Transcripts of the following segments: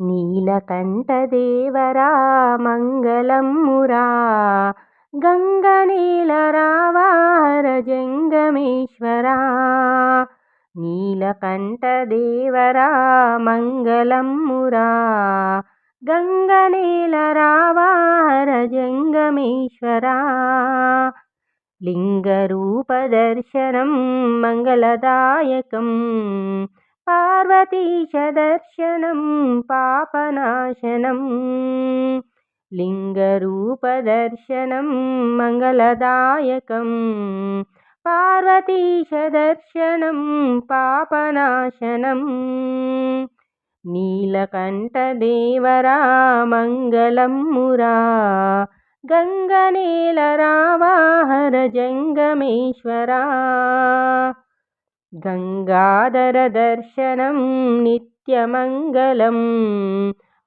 నీలకంఠదేవరా మంగళమ్మురా గంగనీలరావార జంగమేశ్వరా నీలకంఠదేవరా మంగళమ్మురా గంగనీలరావార లింగరూపదర్శనం మంగళదాయకం పార్వతీశదర్శనం పాపనాశనం. లింగరూపదర్శనం మంగళదాయకం. పార్వతీశదర్శనం పాపనాశనం. నీలకంఠదేవరా మంగళం మంగళమ్మురా గంగనేలరావాహర జంగమేశ్వరా గంగాధరదర్శనం నిత్యమంగళం.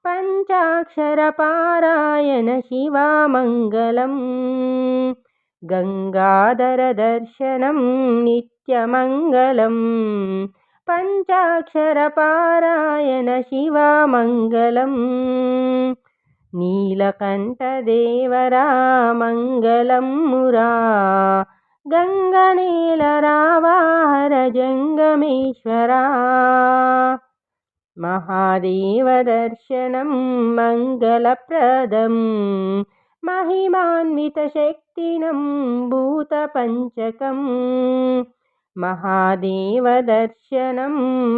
పంచాక్షరపారాయణ శివామంగళం. గంగాధరదర్శనం నిత్యమంగళం. పంచాక్షరపారాయణ శివామంగళం. నీలకంఠదేవరా మంగళమ్మురా గంగనీలరావాహర जङ्गमेश्वरा महादेवदर्शनं मङ्गलप्रदं महिमान्वितशक्तिनं भूतपञ्चकं महादेवदर्शनं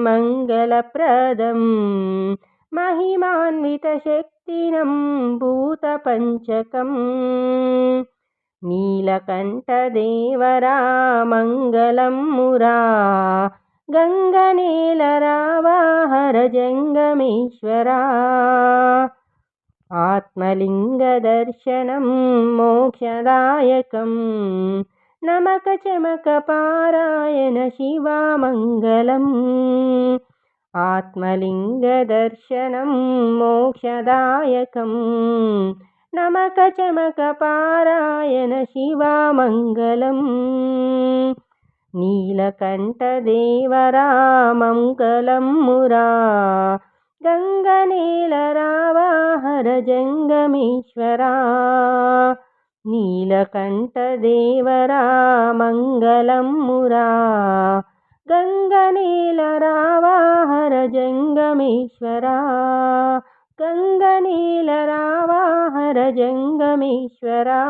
मङ्गलप्रदं महिमान्वितशक्तिनं भूतपञ्चकम् నీలకంఠదేవరా మంగళమ్మురా గంగనేలరావాహరజంగమేశ్వరా ఆత్మలింగదర్శనం మోక్షదాయకం నమక చమక పారాయణ శివామంగళం. ఆత్మలింగదర్శనం మోక్షదాయకం నమక నమకచమకపారాయణ శివామంగళం. నీలకంఠదేవరా మంగళం మురా. గంగనీలరావాహర జంగమేశ్వరా. నీలకంఠదేవరామంగళం మురా. గంగనీలరావాహర జంగమేశ్వరా. గంగనీలరావాహర జంగమేశ్వరా